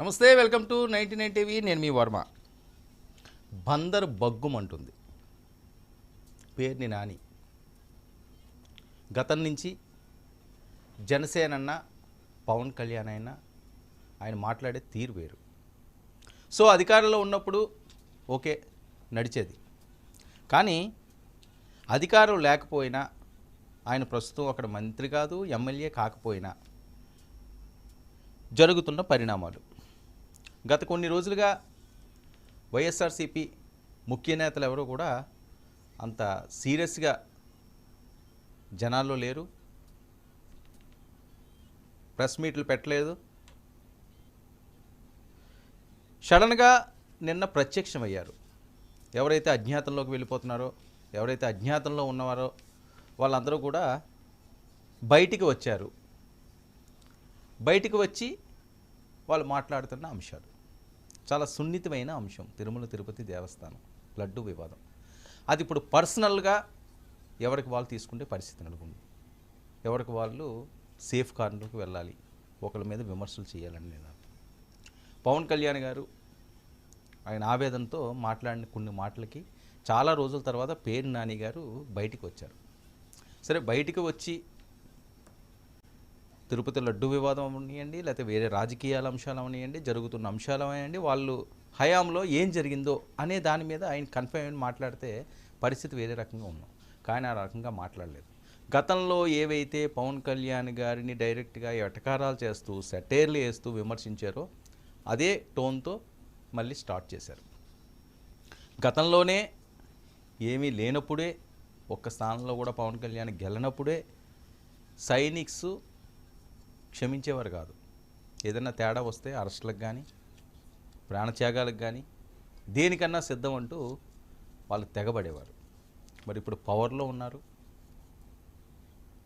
నమస్తే welcome to ninety nine TV. నేను మీ వర్మ. బందర్ బగ్గుమంటుంది పేరుని నాని. గతం నుంచి జనసేనన్న పవన్ కళ్యాణ్ అయినా ఆయన మాట్లాడే తీరు వేరు. సో అధికారంలో ఉన్నప్పుడు ఓకే నడిచేది. కానీ అధికారం లేకపోయినా ఆయన ప్రస్తుతం అక్కడ మంత్రి కాదు ఎమ్మెల్యే కాకపోయినా జరుగుతున్న పరిణామాలు. గత కొన్ని రోజులుగా వైఎస్ఆర్సీపీ ముఖ్య నేతలు ఎవరు కూడా అంత సీరియస్గా జనాల్లో లేరు. ప్రెస్ మీట్లు పెట్టలేదు. సడన్గా నిన్న ప్రత్యక్షమయ్యారు. ఎవరైతే అజ్ఞాతంలోకి వెళ్ళిపోతున్నారో ఎవరైతే అజ్ఞాతంలో ఉన్నవారో వాళ్ళందరూ కూడా బయటికి వచ్చారు. బయటికి వచ్చి వాళ్ళు మాట్లాడుతున్న అంశాలు. చాలా సున్నితమైన అంశం తిరుమల తిరుపతి దేవస్థానం లడ్డు వివాదం. అది ఇప్పుడు పర్సనల్గా ఎవరికి వాళ్ళు తీసుకుంటే పరిస్థితి నెలకొంది. ఎవరికి వాళ్ళు సేఫ్ కార్నర్కి వెళ్ళాలి ఒకరి మీద విమర్శలు చేయాలని నేను పవన్ కళ్యాణ్ గారు ఆయన ఆవేదనతో మాట్లాడిన కొన్ని మాటలకి చాలా రోజుల తర్వాత పేరు నాని గారు బయటికి వచ్చారు. సరే బయటికి వచ్చి తిరుపతి లడ్డు వివాదం అవనియండి లేకపోతే వేరే రాజకీయాల అంశాలు అవనియండి జరుగుతున్న అంశాలు అవనియండి వాళ్ళు హయాంలో ఏం జరిగిందో అనే దాని మీద ఆయన కన్ఫర్మ్ అయిన మాట్లాడితే పరిస్థితి వేరే రకంగా ఉన్నాం కానీ ఆ రకంగా మాట్లాడలేదు. గతంలో ఏవైతే పవన్ కళ్యాణ్ గారిని డైరెక్ట్గా ఎటకారాలు చేస్తూ సెటైర్లు వేస్తూ విమర్శించారో అదే టోన్తో మళ్ళీ స్టార్ట్ చేశారు. గతంలోనే ఏమీ లేనప్పుడే ఒక్క స్థానంలో కూడా పవన్ కళ్యాణ్ గెలనప్పుడే సైనిక్స్ క్షమించేవారు కాదు. ఏదైనా తేడా వస్తే అరెస్టులకు కానీ ప్రాణత్యాగాలకు కానీ దేనికన్నా సిద్ధం అంటూ వాళ్ళు తెగబడేవారు. మరి ఇప్పుడు పవర్లో ఉన్నారు.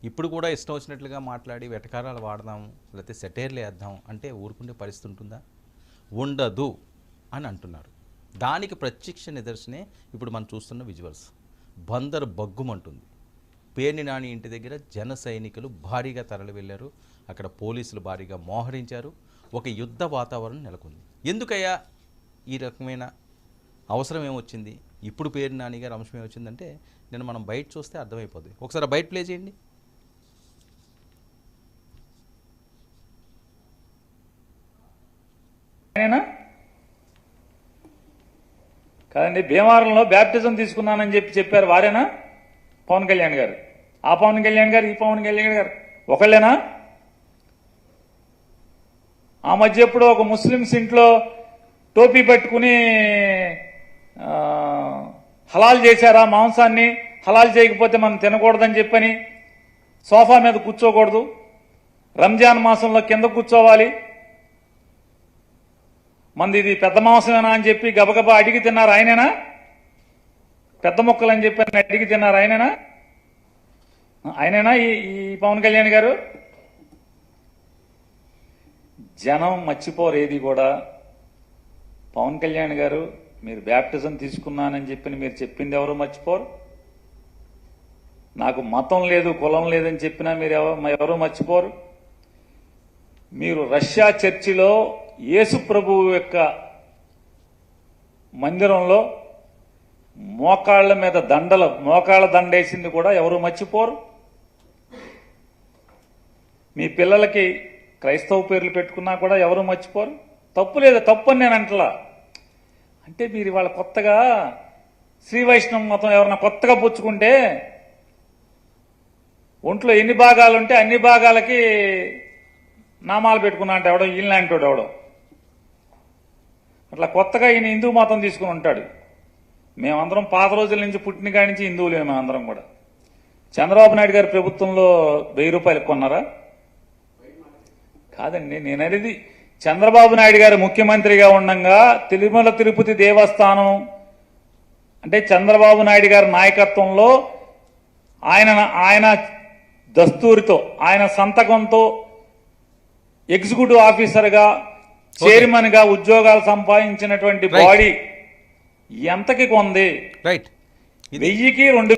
ఇప్పుడు కూడా ఇష్టం వచ్చినట్లుగా మాట్లాడి వెటకారాలు వాడదాం లేకపోతే సెటైర్లు వేద్దాం అంటే ఊరుకుండే పరిస్థితి ఉంటుందా? ఉండదు అని అంటున్నారు. దానికి ప్రత్యక్ష నిదర్శనే ఇప్పుడు మనం చూస్తున్న విజువల్స్. బందర్ బగ్గుమంటుంది. పేర్ని నాని ఇంటి దగ్గర జన సైనికులు భారీగా తరలి వెళ్ళారు. అక్కడ పోలీసులు భారీగా మోహరించారు. ఒక యుద్ధ వాతావరణం నెలకొంది. ఎందుకయ్యా ఈ రకమైన అవసరం ఏమొచ్చింది? ఇప్పుడు పేరు నానిగారు అంశం ఏమొచ్చిందంటే నేను మనం బయట చూస్తే అర్థమైపోతుంది ఒకసారి బయట ప్లే చేయండి. కాదండి భీమవరంలో బ్యాప్టిజం తీసుకున్నానని చెప్పి చెప్పారు వారేనా? పవన్ కళ్యాణ్ గారు. ఆ పవన్ కళ్యాణ్ గారు ఈ పవన్ కళ్యాణ్ గారు. ఒకళ్ళేనా? ఆ మధ్య ఎప్పుడు ఒక ముస్లిమ్స్ ఇంట్లో టోపీ పెట్టుకుని హలాల్ చేశారా మాంసాన్ని? హలాల్ చేయకపోతే మనం తినకూడదని చెప్పని సోఫా మీద కూర్చోకూడదు. రంజాన్ మాసంలో కింద కూర్చోవాలి. మంది ఇది పెద్ద మాంసమేనా అని చెప్పి గబగబా అడిగి తిన్నారు ఆయనేనా? పెద్ద మొక్కలు అని చెప్పి అడిగి తిన్నారు ఆయనేనా? ఆయనేనా ఈ ఈ పవన్ కళ్యాణ్ గారు? జనం మర్చిపోరేది కూడా పవన్ కళ్యాణ్ గారు మీరు బ్యాప్టిజం తీసుకున్నానని చెప్పి మీరు చెప్పింది ఎవరు మర్చిపోరు? నాకు మతం లేదు కులం లేదని చెప్పినా మీరు ఎవరు మర్చిపోరు? మీరు రష్యా చర్చిలో యేసు ప్రభువు యొక్క మందిరంలో మోకాళ్ళ మీద దండలు మోకాళ్ళ దండేసింది కూడా ఎవరు మర్చిపోరు? మీ పిల్లలకి క్రైస్తవ పేర్లు పెట్టుకున్నా కూడా ఎవరు మర్చిపోరు? తప్పు లేదు తప్పు అని నేను అంటలా. అంటే మీరు ఇవాళ కొత్తగా శ్రీ వైష్ణవ మతం ఎవరన్నా కొత్తగా పుచ్చుకుంటే ఒంట్లో ఎన్ని భాగాలు ఉంటే అన్ని భాగాలకి నామాలు పెట్టుకున్నా అంటే ఎవడో ఈయనలాంటి వాడు ఎవడో. అట్లా కొత్తగా ఈయన హిందూ మతం తీసుకుని ఉంటాడు. మేమందరం పాత రోజుల నుంచి పుట్టిన కాడి నుంచి హిందువులే మేమందరం కూడా. చంద్రబాబు నాయుడు గారి ప్రభుత్వంలో వెయ్యి రూపాయలు కొన్నారా? కాదండి నేను అనేది చంద్రబాబు నాయుడు గారు ముఖ్యమంత్రిగా ఉండగా తిరుమల తిరుపతి దేవస్థానం అంటే చంద్రబాబు నాయుడు గారి నాయకత్వంలో ఆయన ఆయన దస్తూరితో ఆయన సంతకంతో ఎగ్జిక్యూటివ్ ఆఫీసర్గా చైర్మన్గా ఉద్యోగాలు సంపాదించినటువంటి. బాడీ ఎంతకి కొంది? రైట్ వెయ్యికి రెండు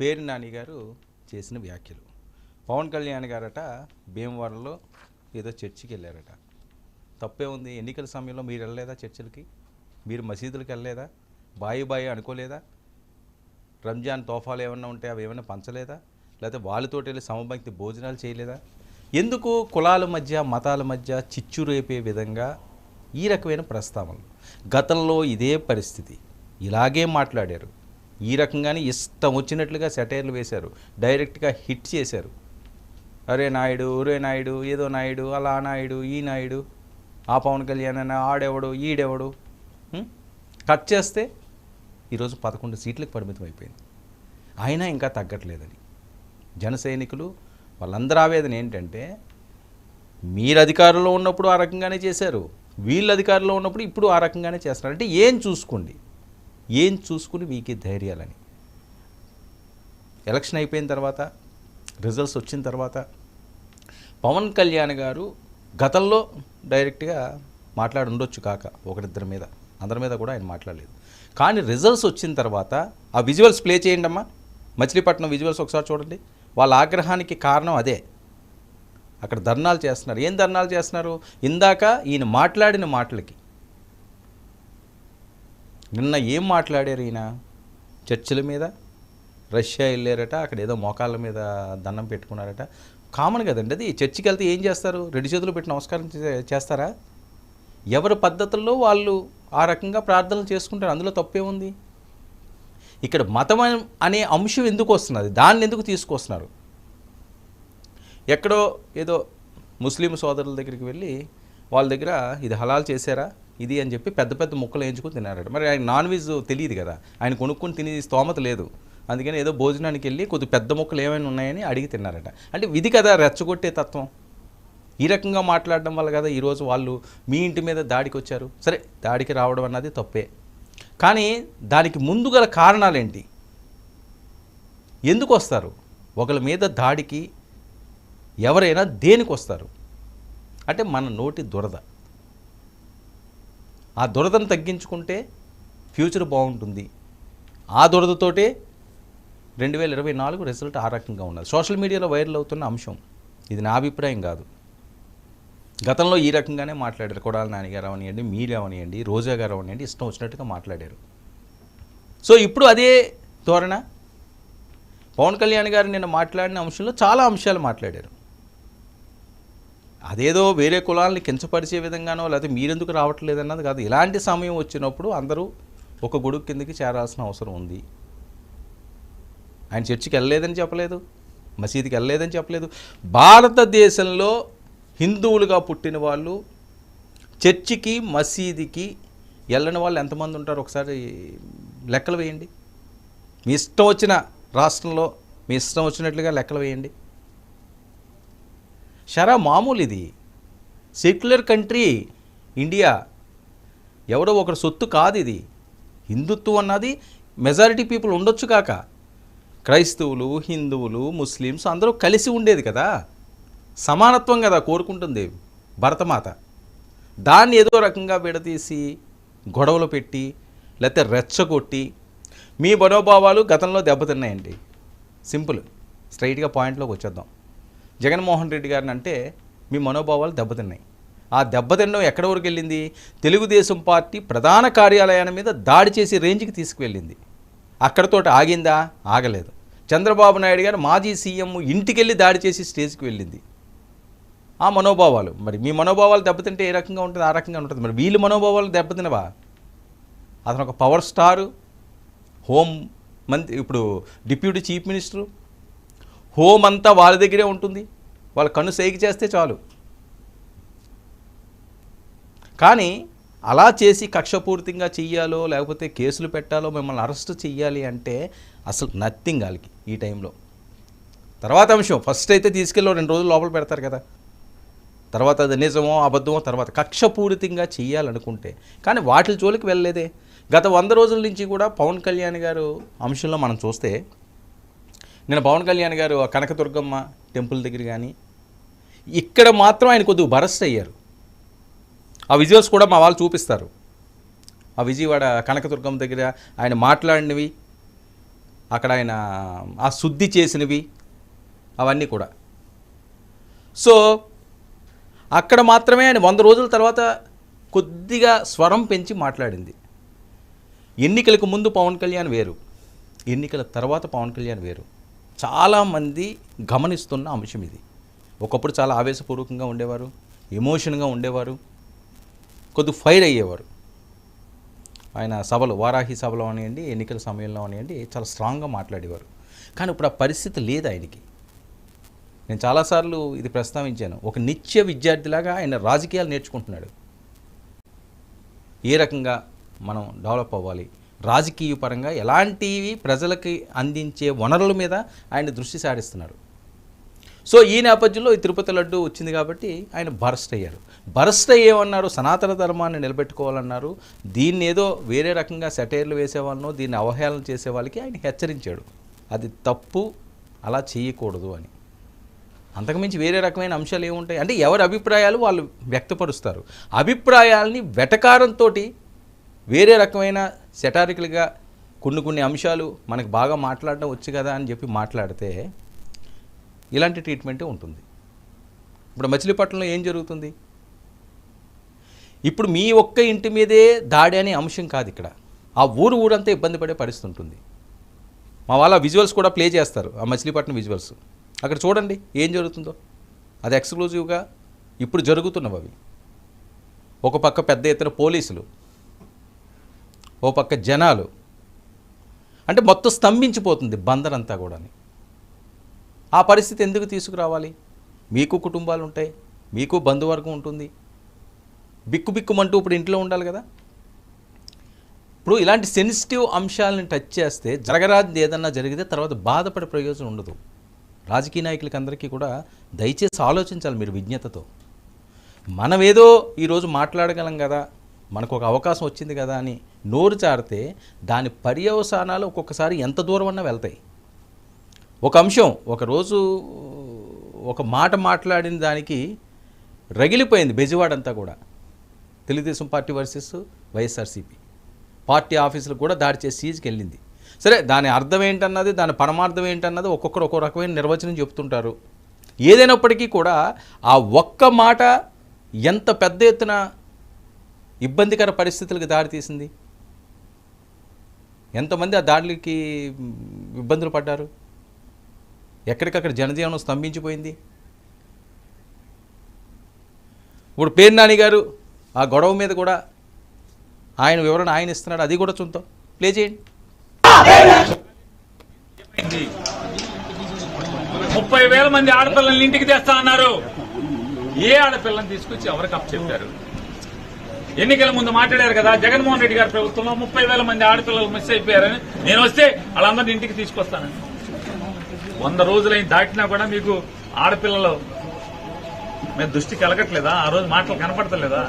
పేరు నాని గారు చేసిన వ్యాఖ్యలు. పవన్ కళ్యాణ్ గారట భీమవరంలో ఏదో చర్చికి వెళ్ళారట. తప్పే ఉంది ఎన్నికల సమయంలో మీరు వెళ్ళలేదా చర్చిలకి? మీరు మసీదులకు వెళ్ళలేదా? బాయి బాయి అనుకోలేదా? రంజాన్ తోఫాలు ఏమన్నా ఉంటే అవి ఏమైనా పంచలేదా? లేకపోతే వాళ్ళతోటి వెళ్ళి సమభక్తి భోజనాలు చేయలేదా? ఎందుకు కులాల మధ్య మతాల మధ్య చిచ్చు రేపే విధంగా ఈ రకమైన ప్రస్తావనలు? గతంలో ఇదే పరిస్థితి. ఇలాగే మాట్లాడారు. ఈ రకంగానే ఇష్టం వచ్చినట్లుగా సెటైర్లు వేశారు. డైరెక్ట్గా హిట్ చేశారు. అరే నాయుడు ఒరే నాయుడు ఏదో నాయుడు అలా నాయుడు ఈ నాయుడు ఆ పవన్ కళ్యాణ్ అన్న ఆడెవడు ఈడెవడు కట్ చేస్తే ఈరోజు పదకొండు సీట్లకు పరిమితం అయిపోయింది. అయినా ఇంకా తగ్గట్లేదని. జన సైనికులు వాళ్ళందరి ఆవేదన ఏంటంటే మీరు అధికారంలో ఉన్నప్పుడు ఆ రకంగానే చేశారు వీళ్ళు అధికారంలో ఉన్నప్పుడు ఇప్పుడు ఆ రకంగానే చేస్తున్నారు. అంటే ఏం చూసుకోండి? ఏం చూసుకుని మీకు ధైర్యాలని. ఎలక్షన్ అయిపోయిన తర్వాత రిజల్ట్స్ వచ్చిన తర్వాత పవన్ కళ్యాణ్ గారు గతంలో డైరెక్ట్గా మాట్లాడి ఉండొచ్చు కాక ఒకరిద్దరి మీద. అందరి మీద కూడా ఆయన మాట్లాడలేదు. కానీ రిజల్ట్స్ వచ్చిన తర్వాత ఆ విజువల్స్ ప్లే చేయండి అమ్మా. మచిలీపట్నం విజువల్స్ ఒకసారి చూడండి. వాళ్ళ ఆగ్రహానికి కారణం అదే. అక్కడ ధర్నాలు చేస్తున్నారు. ఏం ధర్నాలు చేస్తున్నారు? ఇందాక ఈయన మాట్లాడిన మాటలకి. నిన్న ఏం మాట్లాడారు ఈయన? చర్చిల మీద? రష్యా వెళ్ళారట అక్కడ ఏదో మోకాళ్ళ మీద దండం పెట్టుకున్నారట. కామన్ కదండి అది. చర్చికి వెళ్తే ఏం చేస్తారు? రెండు చేతులు పెట్టి నమస్కారం చే- చేస్తారా? ఎవరి పద్ధతుల్లో వాళ్ళు ఆ రకంగా ప్రార్థనలు చేసుకుంటారు? అందులో తప్పే ఉంది ఇక్కడ మతం అనే- అంశం ఎందుకు వస్తున్నది? దాన్ని ఎందుకు తీసుకొస్తున్నారు? ఎక్కడో ఏదో ముస్లిం సోదరుల దగ్గరికి వెళ్ళి వాళ్ళ దగ్గర ఇది హలాల్ చేశారా? ఇది అని చెప్పి పెద్ద పెద్ద ముక్కలు వేయించుకుని తిన్నారట. మరి ఆయన నాన్ వెజ్ తెలియదు కదా. ఆయన కొనుక్కొని తినే స్తోమత లేదు. అందుకని ఏదో భోజనానికి వెళ్ళి కొద్ది పెద్ద ముక్కలు ఏమైనా ఉన్నాయని అడిగి తిన్నారట. అంటే ఇది కదా రెచ్చగొట్టే తత్వం. ఈ రకంగా మాట్లాడడం వల్ల కదా ఈరోజు వాళ్ళు మీ ఇంటి మీద దాడికి వచ్చారు సరే దాడికి రావడం అన్నది తప్పే. కానీ దానికి ముందు గల కారణాలేంటి? ఎందుకు వస్తారు? ఒకరి మీద దాడికి ఎవరైనా దేనికి వస్తారు? అంటే మన నోటి దురద. ఆ దురదను తగ్గించుకుంటే ఫ్యూచర్ బాగుంటుంది. ఆ దురదతోటే రెండు వేల ఇరవై నాలుగు రిజల్ట్ ఆ రకంగా ఉన్నది. సోషల్ మీడియాలో వైరల్ అవుతున్న అంశం ఇది నా అభిప్రాయం కాదు. గతంలో ఈ రకంగానే మాట్లాడారు. కొడాల నాన్నగారు అవనియండి మీరు అవనియండి రోజా గారు అవనియండి ఇష్టం వచ్చినట్టుగా మాట్లాడారు. సో ఇప్పుడు అదే ధోరణ. పవన్ కళ్యాణ్ గారు నిన్న మాట్లాడిన అంశంలో చాలా అంశాలు మాట్లాడారు. అదేదో వేరే కులాలని కించపరిచే విధంగానో లేకపోతే మీరెందుకు రావట్లేదన్నది కాదు. ఇలాంటి సమయం వచ్చినప్పుడు అందరూ ఒక గొడుగు కిందకి చేరాల్సిన అవసరం ఉంది. ఆయన చర్చికి వెళ్ళలేదని చెప్పలేదు మసీదుకి వెళ్ళలేదని చెప్పలేదు. భారతదేశంలో హిందువులుగా పుట్టిన వాళ్ళు చర్చికి మసీదుకి వెళ్ళని వాళ్ళు ఎంతమంది ఉంటారు? ఒకసారి లెక్కలు వేయండి. మీ ఇష్టం వచ్చిన రాష్ట్రంలో మీ ఇష్టం వచ్చినట్లుగా లెక్కలు వేయండి. షరా మామూలు ఇది. సెక్యులర్ కంట్రీ ఇండియా ఎవడో ఒకరి సొత్తు కాదు ఇది. హిందుత్వం అన్నది మెజారిటీ పీపుల్ ఉండొచ్చు కాక. క్రైస్తవులు హిందువులు ముస్లిమ్స్ అందరూ కలిసి ఉండేది కదా. సమానత్వం కదా కోరుకుంటుంది భరతమాత. దాన్ని ఏదో రకంగా విడదీసి గొడవలు పెట్టి లేకపోతే రెచ్చగొట్టి మీ మనోభావాలు గతంలో దెబ్బతిన్నాయండి. సింపుల్ స్ట్రైట్గా పాయింట్లోకి వచ్చేద్దాం. జగన్మోహన్ రెడ్డి గారిని అంటే మీ మనోభావాలు దెబ్బతిన్నాయి. ఆ దెబ్బతిన్నడం ఎక్కడి వరకు వెళ్ళింది? తెలుగుదేశం పార్టీ ప్రధాన కార్యాలయాన్ని మీద దాడి చేసి రేంజ్కి తీసుకువెళ్ళింది. అక్కడతో ఆగిందా? ఆగలేదు. చంద్రబాబు నాయుడు గారు మాజీ సీఎం ఇంటికెళ్ళి దాడి చేసి స్టేజ్కి వెళ్ళింది. ఆ మనోభావాలు. మరి మీ మనోభావాలు దెబ్బతింటే ఏ రకంగా ఉంటుంది? ఆ రకంగా ఉంటుంది. మరి వీళ్ళు మనోభావాలు దెబ్బతినవా? అతను ఒక పవర్ స్టారు. హోమ్ మంత్రి ఇప్పుడు డిప్యూటీ చీఫ్ మినిస్టరు. హోమ్ అంతా వాళ్ళ దగ్గరే ఉంటుంది. వాళ్ళ కన్ను సైకి చేస్తే చాలు. కానీ అలా చేసి కక్షపూర్తిగా చెయ్యాలో లేకపోతే కేసులు పెట్టాలో మిమ్మల్ని అరెస్ట్ చెయ్యాలి అంటే అసలు నథింగ్ వాళ్ళకి ఈ టైంలో. తర్వాత అంశం ఫస్ట్ అయితే తీసుకెళ్ళి రెండు రోజులు లోపల పెడతారు కదా. తర్వాత అది నిజమో అబద్ధమో తర్వాత కక్షపూరితంగా చెయ్యాలనుకుంటే. కానీ వాటి జోలికి వెళ్ళలేదే. గత వంద రోజుల నుంచి కూడా పవన్ కళ్యాణ్ గారు అంశంలో మనం చూస్తే నేను పవన్ కళ్యాణ్ గారు ఆ కనకదుర్గమ్మ టెంపుల్ దగ్గర కానీ ఇక్కడ మాత్రం ఆయన కొద్దిగా బరస్ట్ అయ్యారు. ఆ విజువల్స్ కూడా మా వాళ్ళు చూపిస్తారు. ఆ విజయవాడ కనకదుర్గం దగ్గర ఆయన మాట్లాడినవి అక్కడ ఆయన ఆ శుద్ధి చేసినవి అవన్నీ కూడా. సో అక్కడ మాత్రమే ఆయన వంద రోజుల తర్వాత కొద్దిగా స్వరం పెంచి మాట్లాడింది. ఎన్నికలకు ముందు పవన్ కళ్యాణ్ వేరు ఎన్నికల తర్వాత పవన్ కళ్యాణ్ వేరు. చాలామంది గమనిస్తున్న అంశం ఇది. ఒకప్పుడు చాలా ఆవేశపూర్వకంగా ఉండేవారు ఎమోషన్గా ఉండేవారు కొద్ది ఫైర్ అయ్యేవారు. ఆయన సభలు వారాహి సభలో అనివ్వండి ఎన్నికల సమయంలో అనివ్వండి చాలా స్ట్రాంగ్గా మాట్లాడేవారు. కానీ ఇప్పుడు ఆ పరిస్థితి లేదు ఆయనకి. నేను చాలాసార్లు ఇది ప్రస్తావించాను. ఒక నిత్య విద్యార్థిలాగా ఆయన రాజకీయాలు నేర్చుకుంటున్నాడు. ఏ రకంగా మనం డెవలప్ అవ్వాలి? రాజకీయ పరంగా ఎలాంటివి ప్రజలకి అందించే వనరుల మీద ఆయన దృష్టి సారిస్తున్నారు? సో ఈ నేపథ్యంలో ఈ తిరుపతి లడ్డు వచ్చింది కాబట్టి ఆయన బరస్ట్ అయ్యారు బరస్ట్ అయ్యేమన్నారు సనాతన ధర్మాన్ని నిలబెట్టుకోవాలన్నారు. దీన్ని ఏదో వేరే రకంగా సెటైర్లు వేసేవాళ్ళనో దీన్ని అవహేళన చేసే వాళ్ళకి ఆయన హెచ్చరించాడు. అది తప్పు అలా చేయకూడదు అని. అంతకుమించి వేరే రకమైన అంశాలు ఏముంటాయి? అంటే ఎవరి అభిప్రాయాలు వాళ్ళు వ్యక్తపరుస్తారు. అభిప్రాయాల్ని వెటకారంతో వేరే రకమైన సెటారికల్గా కొన్ని కొన్ని అంశాలు మనకు బాగా మాట్లాడడం వచ్చు కదా అని చెప్పి మాట్లాడితే ఇలాంటి ట్రీట్మెంటే ఉంటుంది. ఇప్పుడు మచిలీపట్నంలో ఏం జరుగుతుంది? ఇప్పుడు మీ ఒక్క ఇంటి మీదే దాడి అనే అంశం కాదు ఇక్కడ. ఆ ఊరు ఊరంతా ఇబ్బంది పడే పరిస్థితి ఉంటుంది. మా వాళ్ళ విజువల్స్ కూడా ప్లే చేస్తారు ఆ మచిలీపట్నం విజువల్స్. అక్కడ చూడండి ఏం జరుగుతుందో. అది ఎక్స్క్లూజివ్గా ఇప్పుడు జరుగుతున్నవి అవి. ఒక పక్క పెద్ద ఎత్తున పోలీసులు ఓ పక్క జనాలు. అంటే మొత్తం స్తంభించిపోతుంది బందర్ అంతా కూడా ఆ పరిస్థితి ఎందుకు తీసుకురావాలి? మీకు కుటుంబాలు ఉంటాయి మీకు బంధువర్గం ఉంటుంది. బిక్కు బిక్కుమంటూ ఇప్పుడు ఇంట్లో ఉండాలి కదా? ఇప్పుడు ఇలాంటి సెన్సిటివ్ అంశాలను టచ్ చేస్తే జరగరాది ఏదన్నా జరిగితే తర్వాత బాధపడే ప్రయోజనం ఉండదు. రాజకీయ నాయకులకి అందరికీ కూడా దయచేసి ఆలోచించాలి మీరు విజ్ఞతతో. మనం ఏదో ఈరోజు మాట్లాడగలం కదా మనకు ఒక అవకాశం వచ్చింది కదా అని నోరు చారితే దాని పర్యవసానాలు ఒక్కొక్కసారి ఎంత దూరం అన్నా వెళ్తాయి. ఒక అంశం ఒకరోజు ఒక మాట మాట్లాడిన దానికి రగిలిపోయింది బెజవాడంతా కూడా. Telugu Desam party versus YSRCP. Party ఆఫీసులకు కూడా దాడి చేసి సీజ్కి వెళ్ళింది. సరే దాని అర్థం ఏంటన్నది దాని పరమార్థం ఏంటన్నది ఒక్కొక్కరు ఒక్కో రకమైన నిర్వచనం చెప్తుంటారు. ఏదైనప్పటికీ కూడా ఆ ఒక్క మాట ఎంత పెద్ద ఎత్తున ఇబ్బందికర పరిస్థితులకు దారితీసింది ఎంతమంది ఆ దాడులకి ఇబ్బందులు పడ్డారు? ఎక్కడికక్కడ జనజీవనం స్తంభించిపోయింది. ఇప్పుడు పేరు నాని గారు ఆ గొడవ మీద కూడా ఆయన వివరణ ఆయన ఇస్తున్నాడు అది కూడా చూద్దాం. ప్లే చేయండి. ముప్పై వేల మంది ఆడపిల్లల్ని ఇంటికి తెస్తా అన్నారు. ఏ ఆడపిల్లని తీసుకొచ్చి ఎవరికి అప్ చెప్పారు? ఎన్నికల ముందు మాట్లాడారు కదా జగన్మోహన్ రెడ్డి గారి ప్రభుత్వంలో ముప్పై వేల మంది ఆడపిల్లలు మిస్ అయిపోయారని. నేను వస్తే వాళ్ళందరినీ ఇంటికి తీసుకొస్తానని. వంద రోజులైన దాటినా కూడా మీకు ఆడపిల్లలు మేము దృష్టి కలగట్లేదా? ఆ రోజు మాటలు కనపడతలేదా?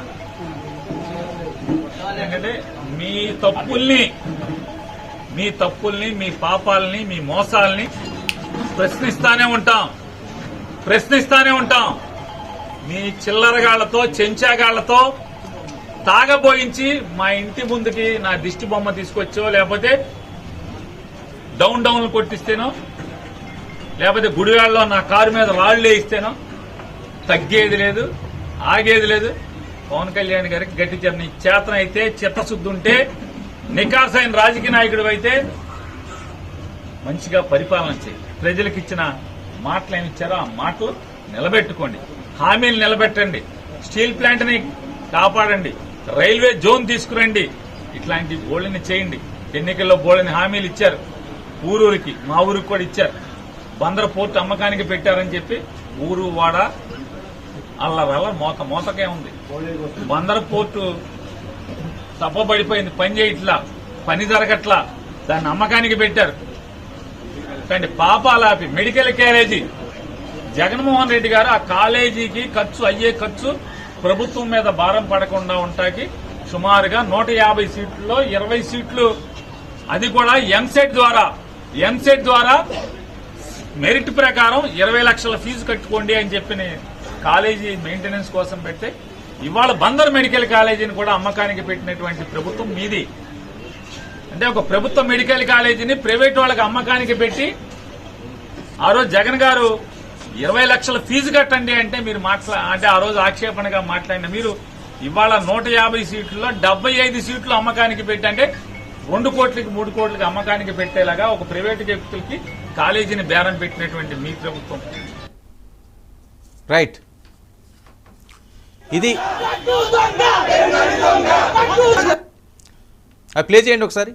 ఎందుకంటే మీ తప్పుల్ని మీ తప్పుల్ని మీ పాపాలని మీ మోసాలని ప్రశ్నిస్తానే ఉంటాం. ప్రశ్నిస్తానే ఉంటాం. మీ చిల్లరగాళ్ళతో చెంచాగాళ్ళతో తాగబోయించి మా ఇంటి ముందుకి నా దిష్టి బొమ్మ తీసుకొచ్చో లేకపోతే డౌన్ డౌన్లు కొట్టిస్తేనో లేకపోతే గుడివాడలో నా కారు మీద రాళ్ళు వేయిస్తేనో తగ్గేది లేదు ఆగేది లేదు. పవన్ కళ్యాణ్ గారికి గట్టి చర్ని చేతన అయితే చిత్తశుద్ధి ఉంటే నికాసైన రాజకీయ నాయకుడు అయితే మంచిగా పరిపాలన చేయి ప్రజలకు ఇచ్చిన మాటలు ఏమి ఇచ్చారో ఆ మాటలు నిలబెట్టుకోండి. హామీలు నిలబెట్టండి. స్టీల్ ప్లాంట్ని కాపాడండి. రైల్వే జోన్ తీసుకురండి. ఇట్లాంటి బోళ్ళని చేయండి. ఎన్నికల్లో బోళ్ళని హామీలు ఇచ్చారు. ఊరూరికి మా ఊరికి కూడా ఇచ్చారు. బందర పోర్టు అమ్మకానికి పెట్టారని చెప్పి ఊరు వాడ అల్లరల్ల మోత మోతకే ఉంది. బందర పోర్టు తప్పబడిపోయింది. పని చేయట్లా పని జరగట్లా. దాన్ని అమ్మకానికి పెట్టారు. కానీ పాపాలాపి మెడికల్ క్యారేజీ జగన్మోహన్ రెడ్డి గారు ఆ కాలేజీకి ఖర్చు అయ్యే ఖర్చు ప్రభుత్వం మీద భారం పడకుండా ఉంటాకి సుమారుగా నూట యాభై సీట్లలో ఇరవై సీట్లు. అది కూడా ఎంసెట్ ద్వారా ఎంసెట్ ద్వారా మెరిట్ ప్రకారం ఇరవై లక్షల ఫీజు కట్టుకోండి అని చెప్పిన కాలేజీ మెయింటెనెన్స్ కోసం పెడితే ఇవాళ బందర్ మెడికల్ కాలేజీని కూడా అమ్మకానికి పెట్టినటువంటి ప్రభుత్వం మీది. అంటే ఒక ప్రభుత్వ మెడికల్ కాలేజీని ప్రైవేట్ వాళ్ళకి అమ్మకానికి పెట్టి ఆ రోజు జగన్ గారు ఇరవై లక్షల ఫీజు కట్టండి అంటే మీరు మాట్లా అంటే ఆ రోజు ఆక్షేపణగా మాట్లాడిన మీరు ఇవాళ నూట యాభై సీట్లలో డెబ్బై ఐదు సీట్లు అమ్మకానికి పెట్టి అంటే రెండు కోట్లకి మూడు కోట్లకి అమ్మకానికి పెట్టేలాగా ఒక ప్రైవేటు వ్యక్తులకి కాలేజీని బేరం పెట్టినటువంటి మీ ప్రభుత్వం. రైట్ ఇది అది ప్లే చేయండి ఒకసారి.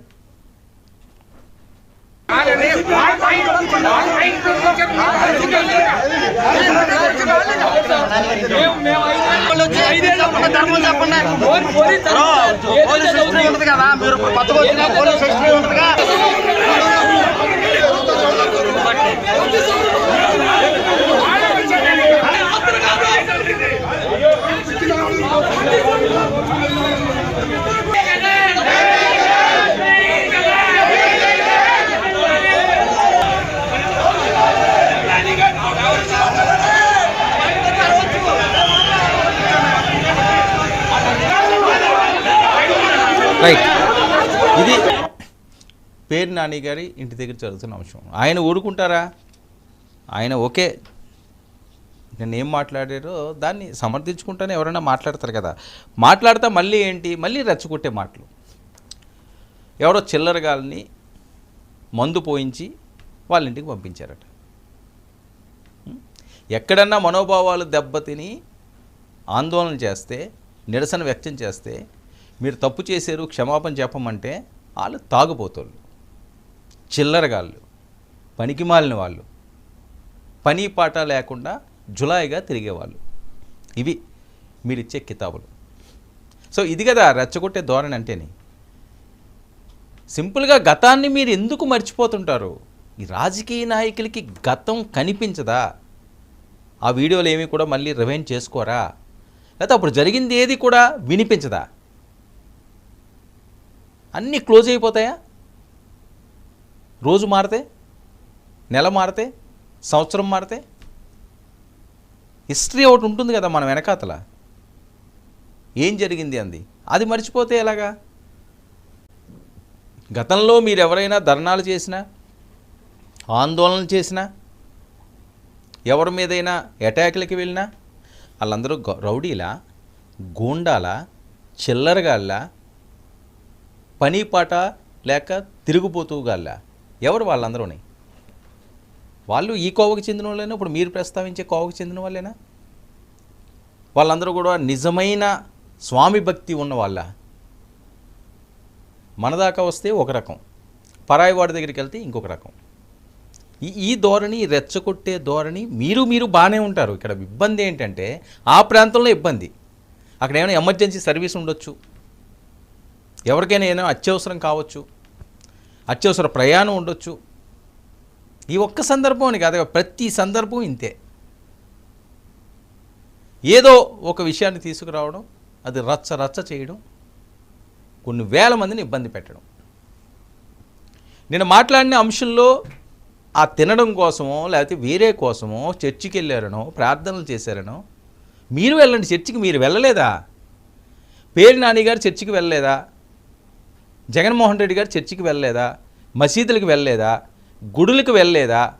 పోలీస్ ఉంటుంది కదా మీరు కొత్తగా వచ్చిన పోలీస్ ఉంటుందిగా. రైట్ ఇది పేరు నాని గారి ఇంటి దగ్గర జరుగుతున్న అంశం. ఆయన ఊరుకుంటారా? ఆయన ఓకే నేను ఏం మాట్లాడారో దాన్ని సమర్థించుకుంటానే ఎవరైనా మాట్లాడతారు కదా. మాట్లాడితే మళ్ళీ ఏంటి? మళ్ళీ రెచ్చగొట్టే మాటలు. ఎవరో చిల్లరగాల్ని మందు పోయించి వాళ్ళ ఇంటికి పంపించారట ఎక్కడన్నా మనోభావాలు దెబ్బతిని ఆందోళన చేస్తే నిరసన వ్యక్తం చేస్తే మీరు తప్పు చేశారు క్షమాపణ చెప్పమంటే వాళ్ళు తాగుపోతాళ్ళు చిల్లరగాళ్ళు పనికి మాలిన వాళ్ళు. పని పాట లేకుండా జులాయిగా తిరిగేవాళ్ళు. ఇవి మీరిచ్చే కితాబులు. సో ఇది కదా రెచ్చగొట్టే ధోరణి అంటేనే. సింపుల్గా గతాన్ని మీరు ఎందుకు మర్చిపోతుంటారు? ఈ రాజకీయ నాయకులకి గతం కనిపించదా? ఆ వీడియోలు ఏమీ కూడా మళ్ళీ రివైండ్ చేసుకోరా? లేకపోతే అప్పుడు జరిగింది ఏది కూడా వినిపించదా? అన్నీ క్లోజ్ అయిపోతాయా? రోజు మారితే నెల మారితే సంవత్సరం మారితే హిస్టరీ ఒకటి ఉంటుంది కదా మన వెనకాతల. ఏం జరిగింది అంది? అది మర్చిపోతే ఎలాగా? గతంలో మీరు ఎవరైనా ధర్నాలు చేసినా ఆందోళనలు చేసినా ఎవరి మీదైనా అటాక్లకి వెళ్ళినా వాళ్ళందరూ రౌడీలా గూండాల చిల్లరగాళ్ళ పని పాట లేక తిరుగుబోతుగాళ్ళ ఎవరు వాళ్ళందరూనే? వాళ్ళు ఈ కోవకు చెందిన వాళ్ళేనా? ఇప్పుడు మీరు ప్రస్తావించే కోవకు చెందిన వాళ్ళేనా? వాళ్ళందరూ కూడా నిజమైన స్వామి భక్తి ఉన్న వాళ్ళ. మన దాకా వస్తే ఒక రకం. పరాయి వాడి దగ్గరికి వెళ్తే ఇంకొక రకం. ఈ ఈ ధోరణి రెచ్చగొట్టే ధోరణి మీరు మీరు బాగానే ఉంటారు. ఇక్కడ ఇబ్బంది ఏంటంటే ఆ ప్రాంతంలో ఇబ్బంది. అక్కడ ఏమైనా ఎమర్జెన్సీ సర్వీస్ ఉండొచ్చు. ఎవరికైనా ఏమైనా అత్యవసరం కావచ్చు. అత్యవసర ప్రయాణం ఉండొచ్చు. ఈ ఒక్క సందర్భం అని కాదు ప్రతి సందర్భం ఇంతే. ఏదో ఒక విషయాన్ని తీసుకురావడం అది రచ్చ రచ్చ చేయడం కొన్ని వేల మందిని ఇబ్బంది పెట్టడం. నేను మాట్లాడిన అంశంలో ఆ తినడం కోసమో లేకపోతే వేరే కోసమో చర్చికి వెళ్ళారనో ప్రార్థనలు చేశారనో మీరు వెళ్ళండి చర్చికి మీరు వెళ్ళలేదా? పేరు నాని గారు చర్చికి వెళ్ళలేదా? జగన్మోహన్ రెడ్డి గారు చర్చికి వెళ్ళలేదా? మసీదులకు వెళ్ళలేదా? గుడులకు వెళ్ళలేదా?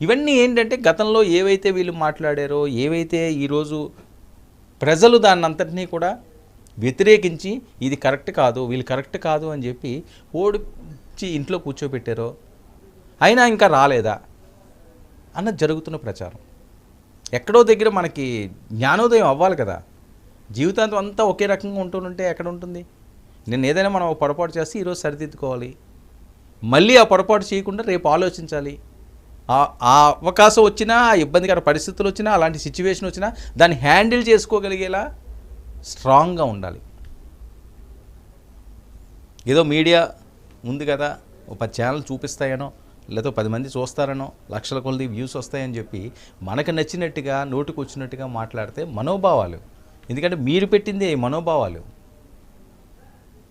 ఇవన్నీ ఏంటంటే గతంలో ఏవైతే వీళ్ళు మాట్లాడారో ఏవైతే ఈరోజు ప్రజలు దాన్నంతటినీ కూడా వ్యతిరేకించి ఇది కరెక్ట్ కాదు వీళ్ళు కరెక్ట్ కాదు అని చెప్పి ఓడిచి ఇంట్లో కూర్చోబెట్టారో అయినా ఇంకా రాలేదా? అన్నది జరుగుతున్న ప్రచారం. ఎక్కడో దగ్గర మనకి జ్ఞానోదయం అవ్వాలి కదా. జీవితాంతం అంతా ఒకే రకంగా ఉంటుంటే ఎక్కడ ఉంటుంది? నేను ఏదైనా మనం పొరపాటు చేస్తే ఈరోజు సరిదిద్దుకోవాలి. మళ్ళీ ఆ పొరపాటు చేయకుండా రేపు ఆలోచించాలి. ఆ- అవకాశం వచ్చినా ఆ ఇబ్బందికర పరిస్థితులు వచ్చినా అలాంటి సిచ్యువేషన్ వచ్చినా దాన్ని హ్యాండిల్ చేసుకోగలిగేలా స్ట్రాంగ్గా ఉండాలి. ఏదో మీడియా ఉంది కదా ఒక పది ఛానల్ చూపిస్తాయనో లేదా పది మంది చూస్తారనో లక్షల కొలది వ్యూస్ వస్తాయని చెప్పి మనకు నచ్చినట్టుగా నోటుకు వచ్చినట్టుగా మాట్లాడితే మనోభావాలు. ఎందుకంటే మీరు పెట్టిందే మనోభావాలు.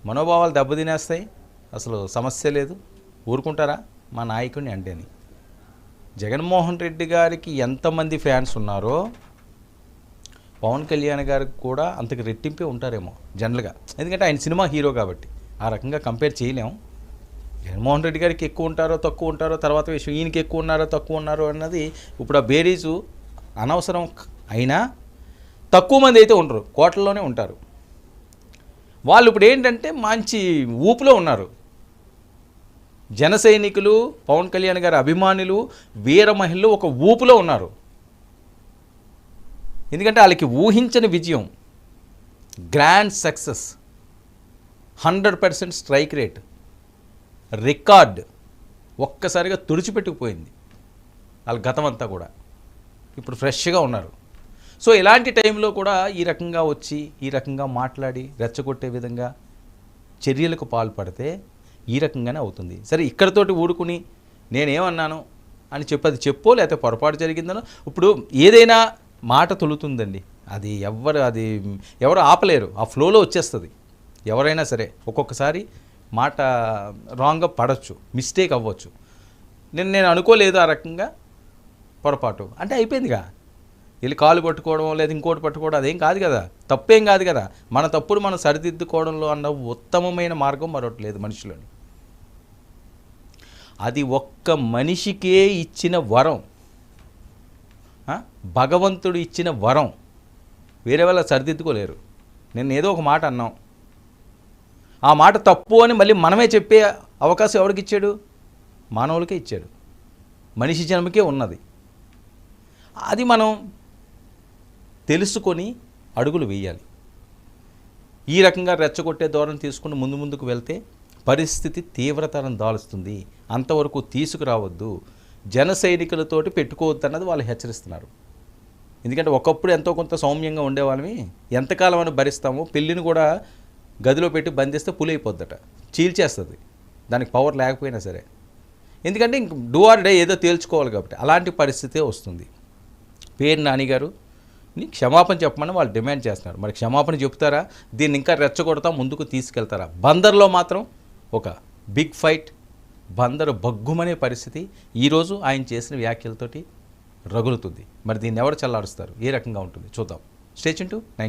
మనోభావాలు దెబ్బతినేస్తాయి. అసలు సమస్య లేదు. ఊరుకుంటారా? మా నాయకుడిని అంటేని. జగన్మోహన్ రెడ్డి గారికి ఎంతమంది ఫ్యాన్స్ ఉన్నారో పవన్ కళ్యాణ్ గారికి కూడా అంతకు రెట్టింపే ఉంటారేమో జనరల్గా. ఎందుకంటే ఆయన సినిమా హీరో కాబట్టి. ఆ రకంగా కంపేర్ చేయలేము. జగన్మోహన్ రెడ్డి గారికి ఎక్కువ ఉంటారో తక్కువ ఉంటారో తర్వాత విషయం ఈయనకి ఎక్కువ ఉన్నారో తక్కువ ఉన్నారో అన్నది ఇప్పుడు ఆ బేరీజు అనవసరం అయినా తక్కువ మంది అయితే ఉండరు కోటల్లోనే ఉంటారు. వాళ్ళు ఇప్పుడు ఏంటంటే మంచి ఊపులో ఉన్నారు. జన సైనికులు పవన్ కళ్యాణ్ గారి అభిమానులు వీర మహిళలు ఒక ఊపులో ఉన్నారు. ఎందుకంటే వాళ్ళకి ఊహించని విజయం. Grand success. Hundred percent strike rate. Record ఒక్కసారిగా తుడిచిపెట్టుకుపోయింది. వాళ్ళ గతం అంతా కూడా. ఇప్పుడు ఫ్రెష్గా ఉన్నారు. సో ఇలాంటి టైంలో కూడా ఈ రకంగా వచ్చి ఈ రకంగా మాట్లాడి రెచ్చగొట్టే విధంగా చర్యలకు పాల్పడితే ఈ రకంగానే అవుతుంది. సరే ఇక్కడతోటి ఊడుకుని నేనేమన్నాను అని చెప్పి అది చెప్పో లేకపోతే పొరపాటు జరిగిందనో ఇప్పుడు ఏదైనా మాట తొలుతుందండి. అది ఎవరు అది ఎవరు ఆపలేరు. ఆ ఫ్లోలో వచ్చేస్తుంది. ఎవరైనా సరే ఒక్కొక్కసారి మాట రాంగ్గా పడవచ్చు మిస్టేక్ అవ్వచ్చు. నేను నేను అనుకోలేదు ఆ రకంగా పొరపాటు. అంటే అయిపోయిందిగా. వెళ్ళి కాలు పట్టుకోవడం లేదా ఇంకోటి పట్టుకోవడం అదేం కాదు కదా. తప్పేం కాదు కదా. మన తప్పులు మనం సరిదిద్దుకోవడంలో అన్న ఉత్తమమైన మార్గం మరొకటి లేదు మనిషిలోని. అది ఒక్క మనిషికే ఇచ్చిన వరం. భగవంతుడు ఇచ్చిన వరం. వేరే వాళ్ళ సరిదిద్దుకోలేరు. నేను ఏదో ఒక మాట అన్నాం. ఆ మాట తప్పు అని మళ్ళీ మనమే చెప్పే అవకాశం ఎవరికి ఇచ్చాడు? మానవులకే ఇచ్చాడు. మనిషి జన్మకే ఉన్నది. అది మనం తెలుసుకొని అడుగులు వేయాలి. ఈ రకంగా రెచ్చగొట్టే ధోరణి తీసుకుని ముందు ముందుకు వెళ్తే పరిస్థితి తీవ్రతరం దాలుస్తుంది. అంతవరకు తీసుకురావద్దు. జన సైనికులతోటి పెట్టుకోవద్దు అన్నది వాళ్ళు హెచ్చరిస్తున్నారు. ఎందుకంటే ఒకప్పుడు ఎంతో కొంత సౌమ్యంగా ఉండేవాళ్ళమి. ఎంతకాలం అని భరిస్తామో పెళ్ళిని కూడా గదిలో పెట్టి బంధిస్తే పులి అయిపోద్దట చీల్చేస్తుంది. దానికి పవర్ లేకపోయినా సరే. ఎందుకంటే ఇంక డూ ఆర్ డే ఏదో తేల్చుకోవాలి కాబట్టి అలాంటి పరిస్థితే వస్తుంది. పేరు నానిగారు ని క్షమాపణ చెప్పమని వాళ్ళు డిమాండ్ చేస్తున్నారు. మరి క్షమాపణ చెప్తారా దీన్ని ఇంకా రెచ్చగొడతా ముందుకు తీసుకెళ్తారా? బందర్లో మాత్రం ఒక బిగ్ ఫైట్ బందరు బగ్గుమనే పరిస్థితి ఈరోజు ఆయన చేసిన వ్యాఖ్యలతోటి రగులుతుంది. మరి దీన్ని ఎవరు చల్లారుస్తారు? ఏ రకంగా ఉంటుంది? చూద్దాం. Station to nine